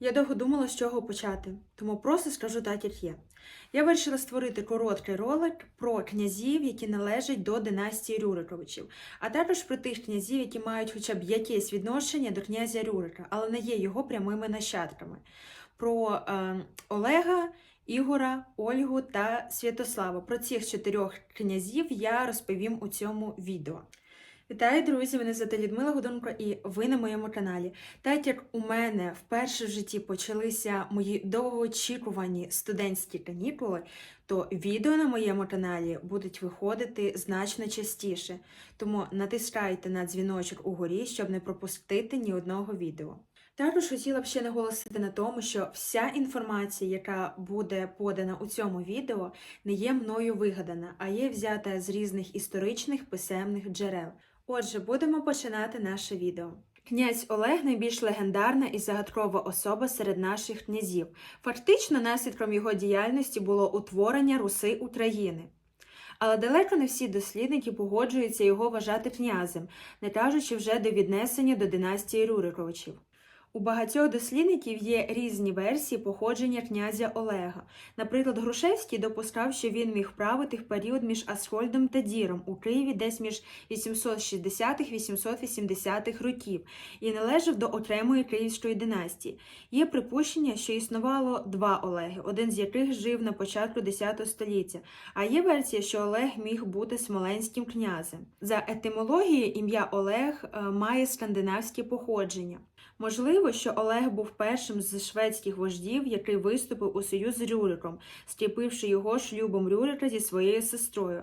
Я довго думала, з чого почати, тому просто скажу так, як є. Я вирішила створити короткий ролик про князів, які належать до династії Рюриковичів, а також про тих князів, які мають хоча б якесь відношення до князя Рюрика, але не є його прямими нащадками. Про е, Олега, Ігора, Ольгу та Святослава. Про цих чотирьох князів я розповім у цьому відео. Вітаю, друзі! Мене звати Людмила Гудонко і ви на моєму каналі. Так як у мене вперше в житті почалися мої довгоочікувані студентські канікули, то відео на моєму каналі будуть виходити значно частіше. Тому натискайте на дзвіночок угорі, щоб не пропустити ні одного відео. Також хотіла б ще наголосити на тому, що вся інформація, яка буде подана у цьому відео, не є мною вигадана, а є взята з різних історичних писемних джерел. Отже, будемо починати наше відео. Князь Олег найбільш легендарна і загадкова особа серед наших князів. Фактично, наслідком його діяльності було утворення Руси України. Але далеко не всі дослідники погоджуються його вважати князем, не кажучи вже до віднесення до династії Рюриковичів. У багатьох дослідників є різні версії походження князя Олега. Наприклад, Грушевський допускав, що він міг правити в період між Асхольдом та Діром у Києві десь між 860-880-х років і належав до окремої київської династії. Є припущення, що існувало два Олеги, один з яких жив на початку X століття. А є версія, що Олег міг бути смоленським князем. За етимологією, ім'я Олег е, має скандинавське походження. Можливо, що Олег був першим з шведських вождів, який виступив у союз з Рюриком, скріпивши його шлюбом Рюрика зі своєю сестрою.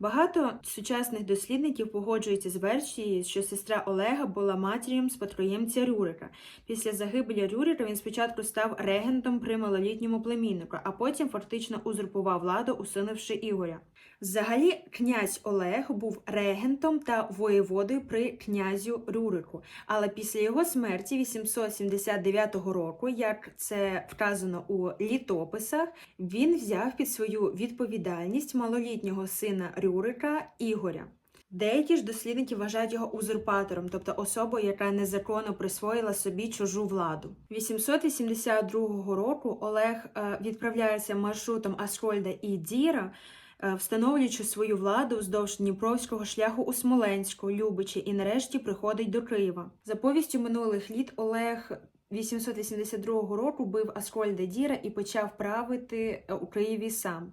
Багато сучасних дослідників погоджуються з версією, що сестра Олега була матір'ю спадкоємця Рюрика. Після загибелі Рюрика він спочатку став регентом при малолітньому племіннику, а потім фактично узурпував владу, усунувши Ігоря. Взагалі, князь Олег був регентом та воєводою при князю Рюрику, але після його смерті 879 року, як це вказано у літописах, він взяв під свою відповідальність малолітнього сина Рюрика Ігоря. Деякі ж дослідники вважають його узурпатором, тобто особою, яка незаконно присвоїла собі чужу владу. 882 року Олег е, відправляється маршрутом Асхольда і Діра, встановлюючи свою владу вздовж Дніпровського шляху у Смоленську, Любичі і нарешті приходить до Києва. За повістю минулих літ Олег 882 року бив Аскольда Діра і почав правити е, у Києві сам.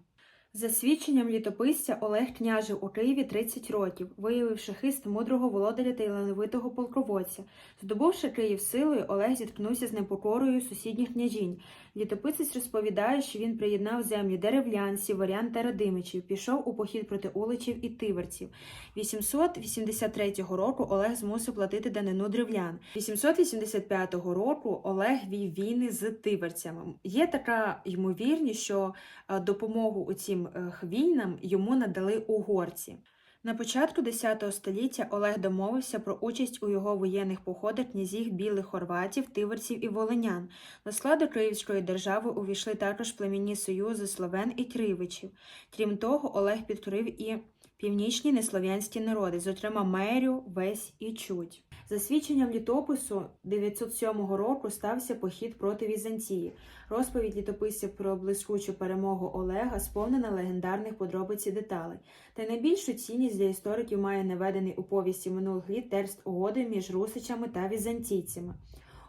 За свідченням літописця Олег княжив у Києві 30 років, виявивши хист мудрого володаря та талановитого полководця. Здобувши Київ силою, Олег зіткнувся з непокорою сусідніх княжінь. Літописець розповідає, що він приєднав землі деревлян, сіворян та радимичів, пішов у похід проти уличів і тиверців. 883 року Олег змусив платити данину древлян. 885 року Олег вів війни з тиверцями. Є така ймовірність, що е, допомогу у цим е, війнам йому надали угорці. На початку X століття Олег домовився про участь у його воєнних походах князів білих хорватів, тиверців і волинян. До складу Київської держави увійшли також племінні союзи словен і кривичів. Крім того, Олег підкорив і північні неслов'янські народи, зокрема Мерю, Весь і Чуть. За свідченням літопису 907 року стався похід проти Візантії. Розповідь літописців про блискучу перемогу Олега сповнена легендарних подробиць і деталей. Та найбільшу цінність для істориків має наведений у повісті минулих літ терст угоди між русичами та візантійцями.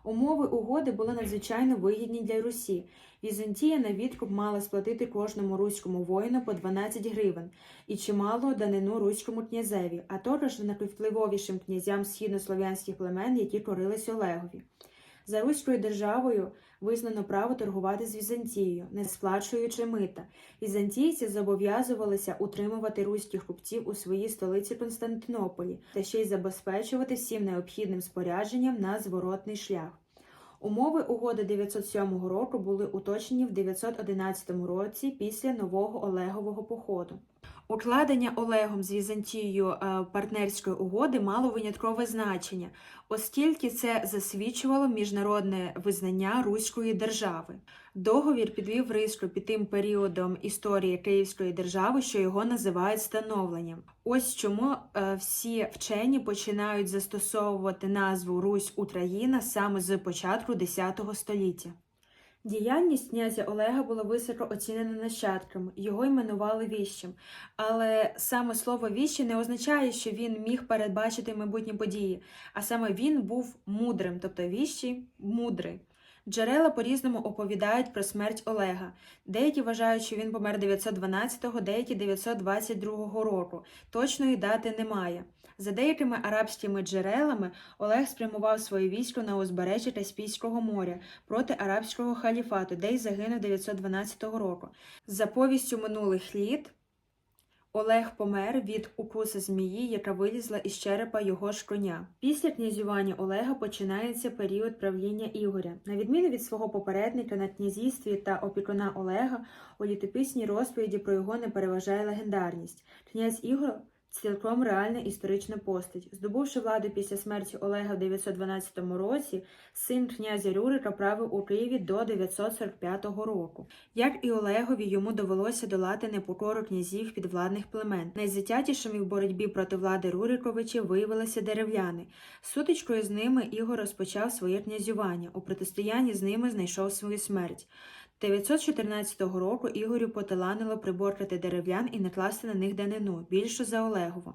Умови угоди були надзвичайно вигідні для Русі. Візантія на відкуп мала сплатити кожному руському воїну по 12 гривень і чимало данину руському князеві, а також найвпливовішим князям східнослов'янських племен, які корились Олегові. За Руською державою визнано право торгувати з Візантією, не сплачуючи мита. Візантійці зобов'язувалися утримувати руських купців у своїй столиці Константинополі та ще й забезпечувати всім необхідним спорядженням на зворотний шлях. Умови угоди 907 року були уточнені в 911 році після нового Олегового походу. Укладення Олегом з Візантією е, партнерської угоди мало виняткове значення, оскільки це засвідчувало міжнародне визнання Руської держави. Договір підвів Риску під тим періодом історії Київської держави, що його називають становленням. Ось чому е, всі вчені починають застосовувати назву Русь Україна саме з початку X століття. Діяльність князя Олега була високо оцінена нащадками, його іменували віщим. Але саме слово віщі не означає, що він міг передбачити майбутні події, а саме він був мудрим, тобто віщі мудрий. Джерела по-різному оповідають про смерть Олега. Деякі вважають, що він помер 912-го, деякі 922 року. Точної дати немає. За деякими арабськими джерелами Олег спрямував своє військо на узбережжя Каспійського моря проти арабського халіфату, де й загинув 912 року. За повістю минулих літ Олег помер від укуса змії, яка вилізла із черепа його ж коня. Після князювання Олега починається період правління Ігоря. На відміну від свого попередника на князівстві та опікуна Олега, у літописній розповіді про його не переважає легендарність. Князь Ігор цілком реальна історична постать. Здобувши владу після смерті Олега в 912 році, син князя Рюрика правив у Києві до 945 року. Як і Олегові, йому довелося долати непокору князів підвладних племен. Найзатятішими в боротьбі проти влади Руриковичів виявилися деревляни. Сутичкою з ними Ігор розпочав своє князювання. У протистоянні з ними знайшов свою смерть. 914 року Ігорю поталанило приборкати деревлян і накласти на них данину, більшу за Олегово.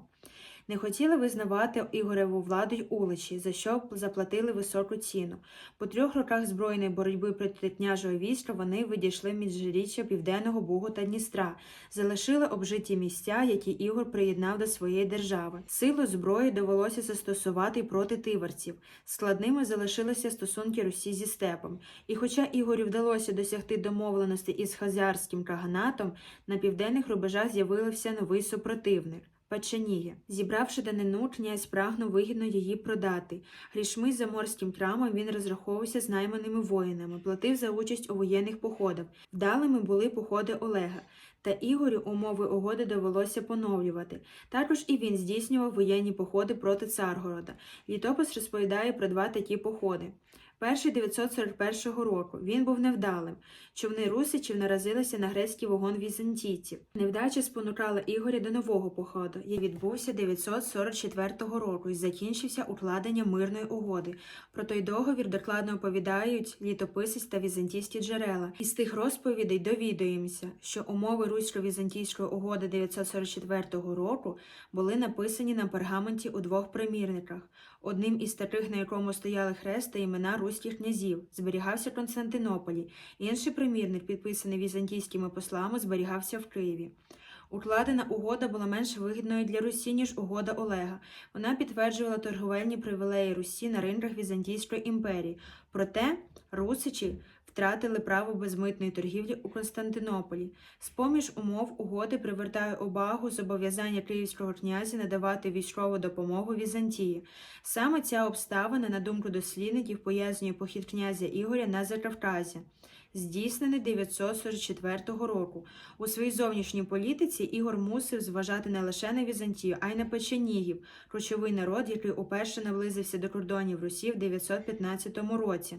Не хотіли визнавати Ігореву владу й уличі, за що заплатили високу ціну. По трьох роках збройної боротьби проти княжого війська вони відійшли міжріччя Південного Бугу та Дністра, залишили обжиті місця, які Ігор приєднав до своєї держави. Силу зброї довелося застосувати проти тиварців. Складними залишилися стосунки Русі зі степом. І хоча Ігорю вдалося досягти домовленості із хазарським каганатом, на південних рубежах з'явився новий супротивник. Печеніє. Зібравши данину, князь прагнув вигідно її продати. Грішми за морським крамом він розраховувався з найманими воїнами, платив за участь у воєнних походах. Вдалими були походи Олега. Та Ігорю умови угоди довелося поновлювати. Також і він здійснював воєнні походи проти Царгорода. Літопис розповідає про два такі походи. Перший 941 року він був невдалим. Човни русичів наразилися на грецький вогон візантійців. Невдача спонукала Ігоря до нового походу, який відбувся 944 року і закінчився укладенням мирної угоди. Про той договір докладно оповідають літописець та візантійські джерела. Із тих розповідей довідуємося, що умови русько-візантійської угоди 944 року були написані на пергаменті у двох примірниках. Одним із таких, на якому стояли хрест та імена руських князів, зберігався в Константинополі. Інший примірник, підписаний візантійськими послами, зберігався в Києві. Укладена угода була менш вигідною для Русі, ніж угода Олега. Вона підтверджувала торговельні привілеї Русі на ринках Візантійської імперії. Проте русичі втратили право безмитної торгівлі у Константинополі. З-поміж умов угоди привертає увагу зобов'язання київського князя надавати військову допомогу Візантії. Саме ця обставина, на думку дослідників, пояснює похід князя Ігоря на Закавказі. Здійснений 944 року. У своїй зовнішній політиці Ігор мусив зважати не лише на Візантію, а й на печенігів, ключовий народ, який уперше наблизився до кордонів Русі в 915 році.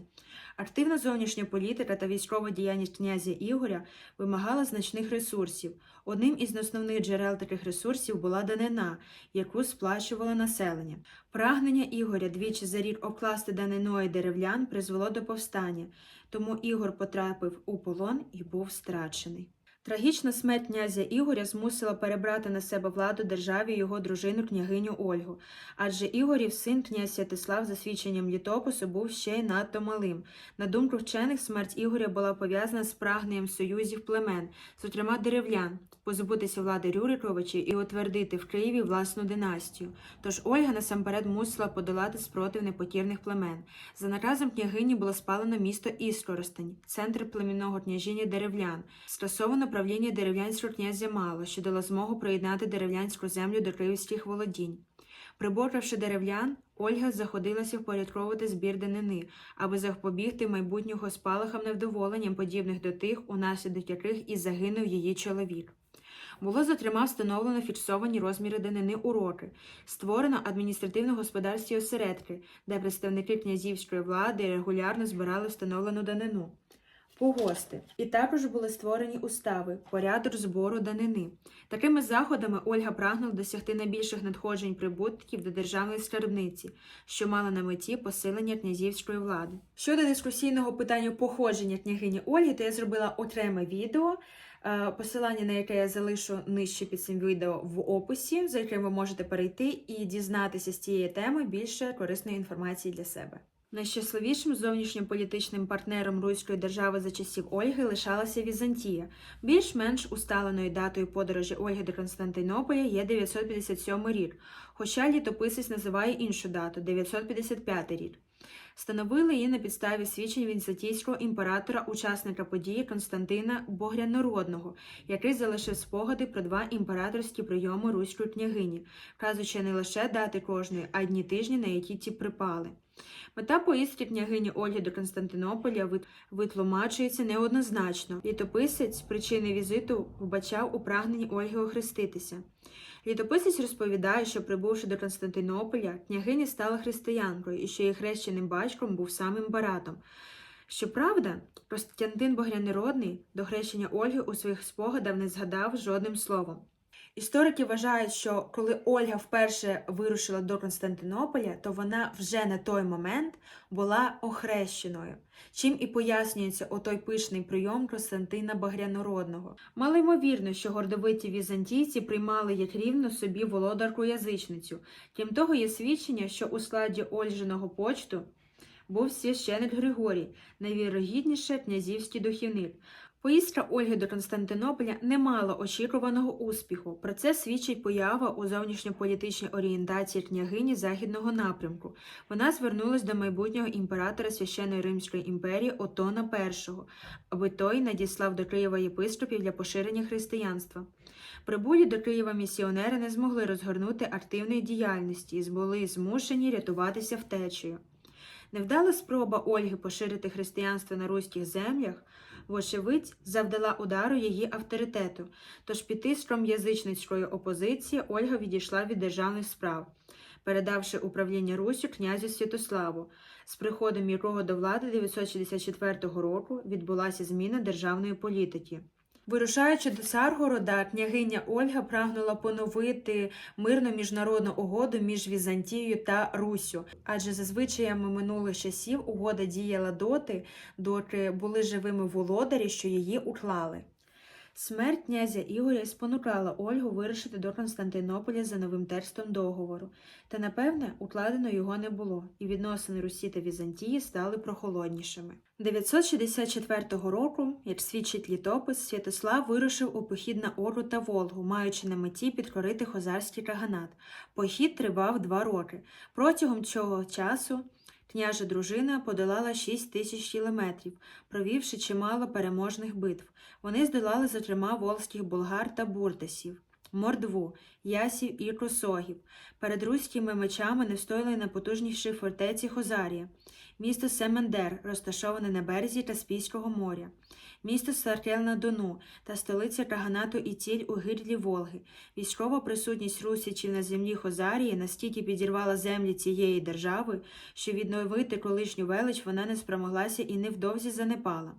Активна зовнішня політика та військова діяльність князя Ігоря вимагала значних ресурсів. Одним із основних джерел таких ресурсів була данина, яку сплачувало населення. Прагнення Ігоря двічі за рік обкласти даниною деревлян призвело до повстання, тому Ігор потрапив у полон і був страчений. Трагічна смерть князя Ігоря змусила перебрати на себе владу державі його дружину княгиню Ольгу, адже Ігорів син князь Святислав, за свідченням літопису, був ще й надто малим. На думку вчених, смерть Ігоря була пов'язана з прагненням союзів племен, зокрема деревлян, позбутися влади Рюриковичів і утвердити в Києві власну династію. Тож Ольга насамперед мусила подолати спротив непокірних племен. За наказом княгині було спалено місто Іскоростень, центр племінного княжіння деревлян. Скасовано правління деревлянського князя Мало, що дало змогу приєднати деревлянську землю до київських володінь. Приборкавши деревлян, Ольга заходилася впорядковувати збір данини, аби запобігти майбутнього спалахам невдоволенням, подібних до тих, унаслідок яких і загинув її чоловік. Було зокрема встановлено фіксовані розміри данини уроки, створено адміністративно-господарські осередки, де представники князівської влади регулярно збирали встановлену данину. Погости. І також були створені устави, порядок збору данини. Такими заходами Ольга прагнула досягти найбільших надходжень прибутків до державної скарбниці, що мала на меті посилення князівської влади. Щодо дискусійного питання походження княгині Ольги, то я зробила окреме відео, е, посилання на яке я залишу нижче під цим відео в описі, за яким ви можете перейти і дізнатися з цієї теми більше корисної інформації для себе. Найщасливішим зовнішнім політичним партнером Руської держави за часів Ольги лишалася Візантія. Більш-менш усталеною датою подорожі Ольги до Константинополя є 957 рік, хоча літописець називає іншу дату 955 рік. Встановили її на підставі свідчень візантійського імператора, учасника події Константина Богрянородного, який залишив спогади про два імператорські прийоми руської княгині, вказуючи не лише дати кожної, а й дні тижні, на які ті припали. Мета поїздки княгині Ольги до Константинополя витлумачується неоднозначно. Літописець причини візиту вбачав у прагненні Ольги охреститися. Літописець розповідає, що прибувши до Константинополя, княгиня стала християнкою і що її хрещеним батьком був самим Баратом. Щоправда, Костянтин Богрянеродний до хрещення Ольги у своїх спогадах не згадав жодним словом. Історики вважають, що коли Ольга вперше вирушила до Константинополя, то вона вже на той момент була охрещеною, чим і пояснюється отой пишний прийом Константина Багрянородного. Мало ймовірно, що гордовиті візантійці приймали як рівно собі володарку язичницю. Крім того, є свідчення, що у складі Ольжиного почту був священик Григорій, найвірогідніше князівський духівник. Поїздка Ольги до Константинополя не мала очікуваного успіху. Про це свідчить поява у зовнішньополітичній орієнтації княгині західного напрямку. Вона звернулась до майбутнього імператора священної Римської імперії Отона І, аби той надіслав до Києва єпископів для поширення християнства. Прибулі до Києва місіонери не змогли розгорнути активної діяльності і були змушені рятуватися втечею. Невдала спроба Ольги поширити християнство на руських землях, вочевидь, завдала удару її авторитету, тож під тиском язичницької опозиції Ольга відійшла від державних справ, передавши управління Русю князю Святославу, з приходом якого до влади 964 року відбулася зміна державної політики. Вирушаючи до Царгорода, княгиня Ольга прагнула поновити мирну міжнародну угоду між Візантією та Руссю, адже за звичаями минулих часів угода діяла доти, доки були живими володарі, що її уклали. Смерть князя Ігоря спонукала Ольгу вирушити до Константинополя за новим текстом договору, та, напевне, укладено його не було, і відносини Русі та Візантії стали прохолоднішими. 964 року, як свідчить літопис, Святослав вирушив у похід на Ору та Волгу, маючи на меті підкорити хозарський каганат. Похід тривав два роки. Протягом цього часу княжа дружина подолала 6 тисяч кілометрів, провівши чимало переможних битв. Вони здолали, зокрема, волзьких болгар та буртасів. Мордву, Ясів і Косогів. Перед руськими мечами не встояли найпотужніші фортеці Хозарія, місто Семендер, розташоване на березі Каспійського моря, місто Саркел на Дону та столиця Каганату і ціль у гирлі Волги. Військова присутність Русічів на землі Хозарії настільки підірвала землі цієї держави, що відновити колишню велич вона не спромоглася і невдовзі занепала.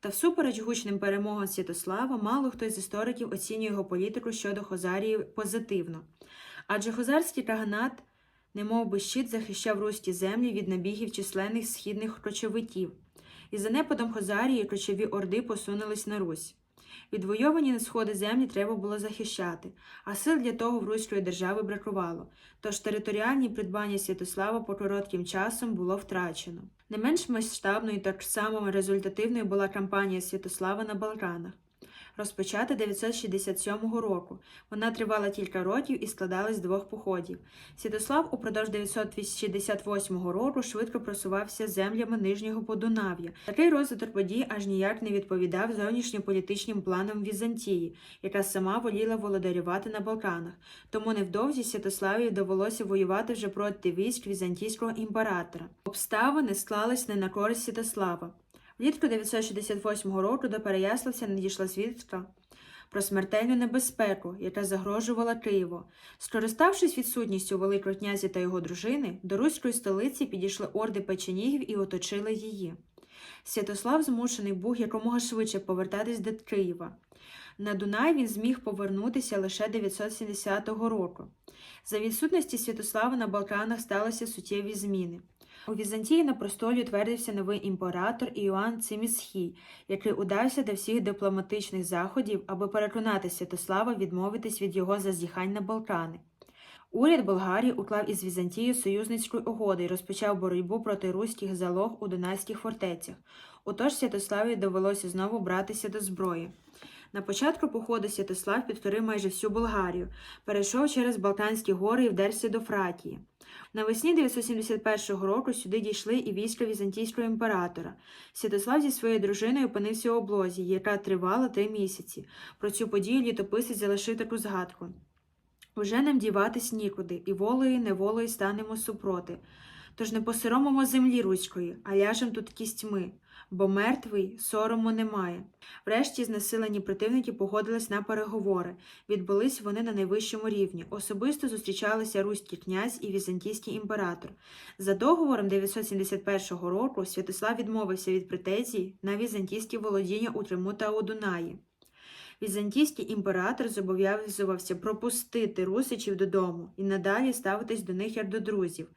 Та всупереч гучним перемогам Святослава, мало хто з істориків оцінює його політику щодо Хозарії позитивно. Адже хозарський каганат, немов би щит, захищав руські землі від набігів численних східних кочовиків. І за непадом Хозарії кочові орди посунулись на Русь. Відвойовані на сходи землі треба було захищати, а сил для того в Руської держави бракувало, тож територіальні придбання Святослава по коротким часом було втрачено. Не менш масштабною та так само результативною була кампанія Святослава на Балканах. Розпочата 967 року. Вона тривала кілька років і складалась з двох походів. Святослав упродовж 968 року швидко просувався землями Нижнього Подунав'я. Такий розвиток подій аж ніяк не відповідав зовнішньополітичним планам Візантії, яка сама воліла володарювати на Балканах. Тому невдовзі Святославі довелося воювати вже проти військ візантійського імператора. Обставини склались не на користь Святослава. Влітку 968 року до Переяславця надійшла звістка про смертельну небезпеку, яка загрожувала Києву. Скориставшись відсутністю Великого князя та його дружини, до руської столиці підійшли орди печенігів і оточили її. Святослав змушений був якомога швидше повертатись до Києва. На Дунай він зміг повернутися лише 970 року. За відсутності Святослава на Балканах сталися суттєві зміни. У Візантії на престолі утвердився новий імператор Іоанн Цимісхій, який удався до всіх дипломатичних заходів, аби переконати Святослава відмовитись від його зазіхань на Балкани. Уряд Болгарії уклав із Візантією союзницьку угоду і розпочав боротьбу проти руських залог у Дунайських фортецях. Отож Святославі довелося знову братися до зброї. На початку походу Святослав підкорив майже всю Болгарію, перейшов через Балканські гори і вдерся до Фракії. Навесні 971 року сюди дійшли і війська візантійського імператора. Святослав зі своєю дружиною опинився у облозі, яка тривала три місяці. Про цю подію літописець залишив таку згадку. Уже нам діватись нікуди, і волею неволею станемо супроти. Тож не посоромимо землі руської, а ляжем тут кістьми, бо мертвий сорому немає. Врешті знесилені противники погодились на переговори. Відбулись вони на найвищому рівні. Особисто зустрічалися руський князь і візантійський імператор. За договором 971 року Святослав відмовився від претензій на візантійські володіння у Криму та у Дунаї. Візантійський імператор зобов'язувався пропустити русичів додому і надалі ставитись до них як до друзів.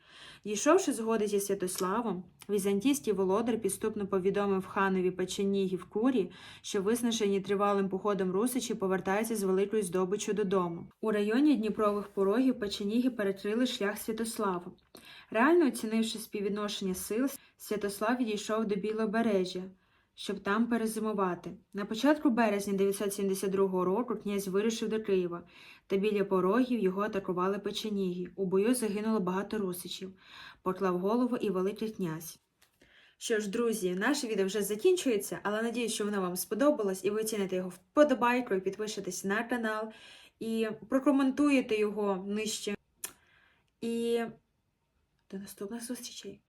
Дійшовши згоди зі Святославом, візантійський володар підступно повідомив ханові Печенігі Курі, що виснажені тривалим походом русичі повертаються з великою здобиччю додому. У районі Дніпрових порогів Печеніги перекрили шлях Святославу. Реально оцінивши співвідношення сил, Святослав відійшов до Білобережжя, щоб там перезимувати. На початку березня 972 року князь вирушив до Києва, та біля порогів його атакували печеніги. У бою загинуло багато русичів, поклав голову і великий князь. Що ж, друзі, наше відео вже закінчується, але надію, що воно вам сподобалось, і ви оціните його вподобайкою, підпишетесь на канал і прокоментуєте його нижче. І до наступних зустрічей!